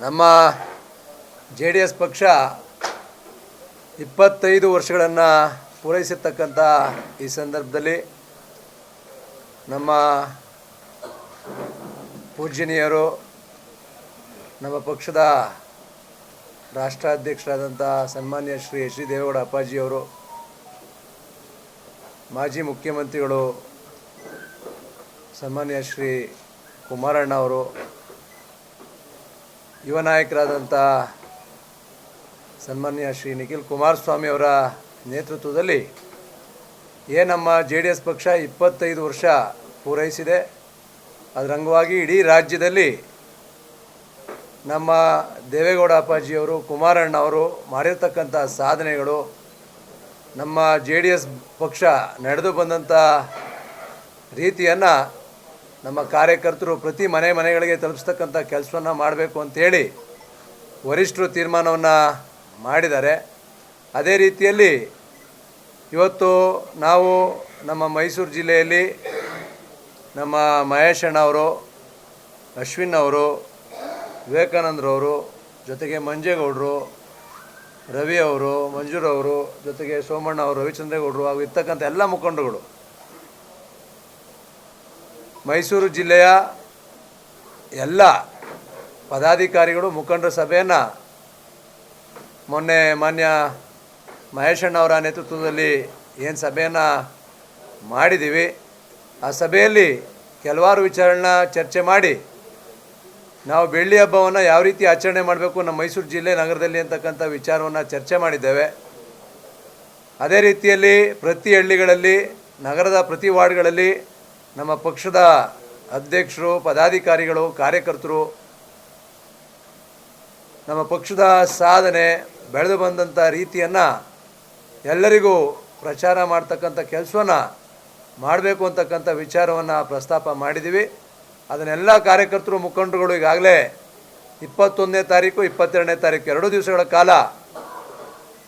ನಮ್ಮ J D S ಪಕ್ಷ ಇಪ್ಪತ್ತೈದು ವರ್ಷಗಳನ್ನು ಪೂರೈಸಿರ್ತಕ್ಕಂಥ ಈ ಸಂದರ್ಭದಲ್ಲಿ ನಮ್ಮ ಪೂಜ್ಯನೀಯರು, ನಮ್ಮ ಪಕ್ಷದ ರಾಷ್ಟ್ರಾಧ್ಯಕ್ಷರಾದಂಥ ಸನ್ಮಾನ್ಯ ಶ್ರೀ ಎಚ್ ಡಿ ದೇವೇಗೌಡ ಅಪ್ಪಾಜಿಯವರು, ಮಾಜಿ ಮುಖ್ಯಮಂತ್ರಿಗಳು, ಸನ್ಮಾನ್ಯ ಶ್ರೀ ಕುಮಾರಣ್ಣ ಅವರು ಯುವ ನಾಯಕರಾದಂಥ ಸನ್ಮಾನ್ಯ ಶ್ರೀ ನಿಖಿಲ್ ಕುಮಾರಸ್ವಾಮಿ ಅವರ ನೇತೃತ್ವದಲ್ಲಿ ಏ ನಮ್ಮ ಜೆ ಡಿ ಎಸ್ ಪಕ್ಷ ಇಪ್ಪತ್ತೈದು ವರ್ಷ ಪೂರೈಸಿದೆ. ಅದರ ಅಂಗವಾಗಿ ಇಡೀ ರಾಜ್ಯದಲ್ಲಿ ನಮ್ಮ ದೇವೇಗೌಡ ಅಪ್ಪಾಜಿಯವರು ಕುಮಾರಣ್ಣ ಅವರು ಮಾಡಿರ್ತಕ್ಕಂಥ ಸಾಧನೆಗಳು ನಮ್ಮ ಜೆ ಡಿ ಎಸ್ ಪಕ್ಷ ನಡೆದು ಬಂದಂಥ ರೀತಿಯನ್ನು ನಮ್ಮ ಕಾರ್ಯಕರ್ತರು ಪ್ರತಿ ಮನೆ ಮನೆಗಳಿಗೆ ತಲುಪಿಸ್ತಕ್ಕಂಥ ಕೆಲಸವನ್ನು ಮಾಡಬೇಕು ಅಂತೇಳಿ ವರಿಷ್ಠರು ತೀರ್ಮಾನವನ್ನು ಮಾಡಿದ್ದಾರೆ. ಅದೇ ರೀತಿಯಲ್ಲಿ ಇವತ್ತು ನಾವು ನಮ್ಮ ಮೈಸೂರು ಜಿಲ್ಲೆಯಲ್ಲಿ ನಮ್ಮ ಮಹೇಶ್ ಅವರು, ಅಶ್ವಿನ್ ಅವರು ವಿವೇಕಾನಂದರವರು ಜೊತೆಗೆ ಮಂಜೇಗೌಡರು, ರವಿ ಅವರು, ಮಂಜೂರವರು, ಜೊತೆಗೆ ಸೋಮಣ್ಣ ಅವರು, ರವಿಚಂದ್ರೇಗೌಡರು ಹಾಗೂ ಇರ್ತಕ್ಕಂಥ ಎಲ್ಲ ಮುಖಂಡರುಗಳು ಮೈಸೂರು ಜಿಲ್ಲೆಯ ಎಲ್ಲ ಪದಾಧಿಕಾರಿಗಳು ಮುಖಂಡರ ಸಭೆಯನ್ನು ಮೊನ್ನೆ ಮಾನ್ಯ ಮಹೇಶಣ್ಣ ಅವರ ನೇತೃತ್ವದಲ್ಲಿ ಏನು ಸಭೆಯನ್ನು ಮಾಡಿದ್ದೀವಿ ಆ ಸಭೆಯಲ್ಲಿ ಕೆಲವಾರು ವಿಚಾರಗಳನ್ನ ಚರ್ಚೆ ಮಾಡಿ ನಾವು ಬೆಳ್ಳಿ ಹಬ್ಬವನ್ನು ಯಾವ ರೀತಿ ಆಚರಣೆ ಮಾಡಬೇಕು, ನಮ್ಮ ಮೈಸೂರು ಜಿಲ್ಲೆ ನಗರದಲ್ಲಿ ಅಂತಕ್ಕಂಥ ವಿಚಾರವನ್ನು ಚರ್ಚೆ ಮಾಡಿದ್ದೇವೆ. ಅದೇ ರೀತಿಯಲ್ಲಿ ಪ್ರತಿ ಹಳ್ಳಿಗಳಲ್ಲಿ, ನಗರದ ಪ್ರತಿ ವಾರ್ಡ್ಗಳಲ್ಲಿ ನಮ್ಮ ಪಕ್ಷದ ಅಧ್ಯಕ್ಷರು, ಪದಾಧಿಕಾರಿಗಳು, ಕಾರ್ಯಕರ್ತರು, ನಮ್ಮ ಪಕ್ಷದ ಸಾಧನೆ ಬೆಳೆದು ಬಂದಂಥ ರೀತಿಯನ್ನು ಎಲ್ಲರಿಗೂ ಪ್ರಚಾರ ಮಾಡ್ತಕ್ಕಂಥ ಕೆಲಸವನ್ನು ಮಾಡಬೇಕು ಅಂತಕ್ಕಂಥ ವಿಚಾರವನ್ನು ಪ್ರಸ್ತಾಪ ಮಾಡಿದ್ದೀವಿ ಅದನ್ನೆಲ್ಲ ಕಾರ್ಯಕರ್ತರು, ಮುಖಂಡರುಗಳು ಈಗಾಗಲೇ ಇಪ್ಪತ್ತೊಂದನೇ ತಾರೀಕು, ಇಪ್ಪತ್ತೆರಡನೇ ತಾರೀಕು, ಎರಡು ದಿವಸಗಳ ಕಾಲ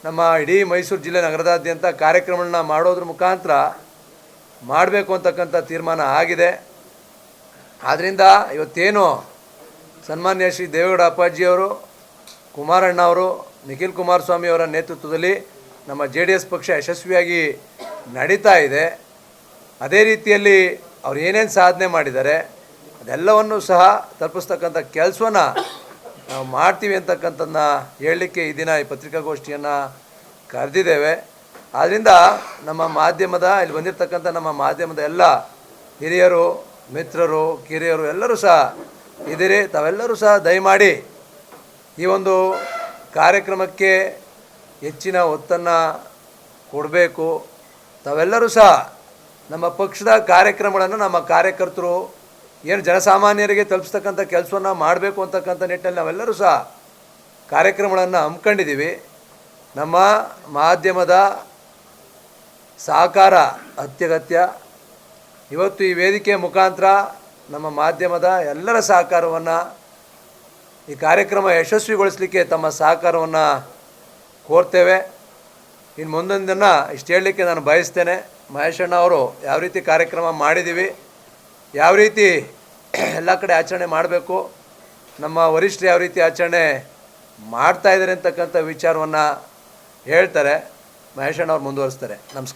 ನಮ್ಮ ಇಡೀ ಮೈಸೂರು ಜಿಲ್ಲೆ ನಗರದಾದ್ಯಂತ ಕಾರ್ಯಕ್ರಮಗಳನ್ನ ಮಾಡೋದ್ರ ಮುಖಾಂತರ ಮಾಡಬೇಕು ಅಂತಕ್ಕಂಥ ತೀರ್ಮಾನ ಆಗಿದೆ. ಆದ್ದರಿಂದ ಇವತ್ತೇನು ಸನ್ಮಾನ್ಯ ಶ್ರೀ ದೇವೇಗೌಡ ಅಪ್ಪಾಜಿಯವರು ಕುಮಾರಣ್ಣ ಅವರು ನಿಖಿಲ್ ಕುಮಾರಸ್ವಾಮಿ ಅವರ ನೇತೃತ್ವದಲ್ಲಿ ನಮ್ಮ ಜೆ ಡಿ ಎಸ್ ಪಕ್ಷ ಯಶಸ್ವಿಯಾಗಿ ನಡೀತಾ ಇದೆ. ಅದೇ ರೀತಿಯಲ್ಲಿ ಅವ್ರು ಏನೇನು ಸಾಧನೆ ಮಾಡಿದ್ದಾರೆ, ಅದೆಲ್ಲವನ್ನು ಸಹ ತಲುಪಿಸ್ತಕ್ಕಂಥ ಕೆಲಸವನ್ನು ನಾವು ಮಾಡ್ತೀವಿ ಅಂತಕ್ಕಂಥದ್ದನ್ನ ಹೇಳಲಿಕ್ಕೆ ಈ ದಿನ ಈ ಪತ್ರಿಕಾಗೋಷ್ಠಿಯನ್ನು ಕರೆದಿದ್ದೇವೆ. ಆದ್ದರಿಂದ ನಮ್ಮ ಮಾಧ್ಯಮದ, ಇಲ್ಲಿ ಬಂದಿರತಕ್ಕಂಥ ನಮ್ಮ ಮಾಧ್ಯಮದ ಎಲ್ಲ ಹಿರಿಯರು, ಮಿತ್ರರು, ಕಿರಿಯರು ಎಲ್ಲರೂ ಸಹ ಇದಿರಿ, ತಾವೆಲ್ಲರೂ ಸಹ ದಯಮಾಡಿ ಈ ಒಂದು ಕಾರ್ಯಕ್ರಮಕ್ಕೆ ಹೆಚ್ಚಿನ ಒತ್ತನ್ನು ಕೊಡಬೇಕು. ತಾವೆಲ್ಲರೂ ಸಹ ನಮ್ಮ ಪಕ್ಷದ ಕಾರ್ಯಕ್ರಮಗಳನ್ನು ನಮ್ಮ ಕಾರ್ಯಕರ್ತರು, ಏನು ಜನಸಾಮಾನ್ಯರಿಗೆ ತಲುಪಿಸ್ತಕ್ಕಂಥ ಕೆಲಸವನ್ನು ಮಾಡಬೇಕು ಅಂತಕ್ಕಂಥ ನಿಟ್ಟಲ್ಲಿ ನಾವೆಲ್ಲರೂ ಸಹ ಕಾರ್ಯಕ್ರಮಗಳನ್ನು ಹಮ್ಮಿಕೊಂಡಿದ್ದೀವಿ. ನಮ್ಮ ಮಾಧ್ಯಮದ ಸಹಕಾರ ಅತ್ಯಗತ್ಯ. ಇವತ್ತು ಈ ವೇದಿಕೆ ಮುಖಾಂತರ ನಮ್ಮ ಮಾಧ್ಯಮದ ಎಲ್ಲರ ಸಹಕಾರವನ್ನು ಈ ಕಾರ್ಯಕ್ರಮ ಯಶಸ್ವಿಗೊಳಿಸಲಿಕ್ಕೆ ತಮ್ಮ ಸಹಕಾರವನ್ನು ಕೋರ್ತೇವೆ. ಇನ್ನು ಮುಂದೊಂದು ದಿನ ಇಷ್ಟು ಹೇಳಲಿಕ್ಕೆ ನಾನು ಬಯಸ್ತೇನೆ. ಮಹೇಶಣ್ಣ ಅವರು ಯಾವ ರೀತಿ ಕಾರ್ಯಕ್ರಮ ಮಾಡಿದ್ದೀವಿ ಯಾವ ರೀತಿ ಎಲ್ಲ ಕಡೆ ಆಚರಣೆ ಮಾಡಬೇಕು, ನಮ್ಮ ವರಿಷ್ಠರು ಯಾವ ರೀತಿ ಆಚರಣೆ ಮಾಡ್ತಾ ಇದ್ದಾರೆ ಅಂತಕ್ಕಂಥ ವಿಚಾರವನ್ನು ಹೇಳ್ತಾರೆ. ಮಹೇಶಣ್ಣ ಅವ್ರು ಮುಂದುವರಿಸ್ತಾರೆ. ನಮಸ್ಕಾರ.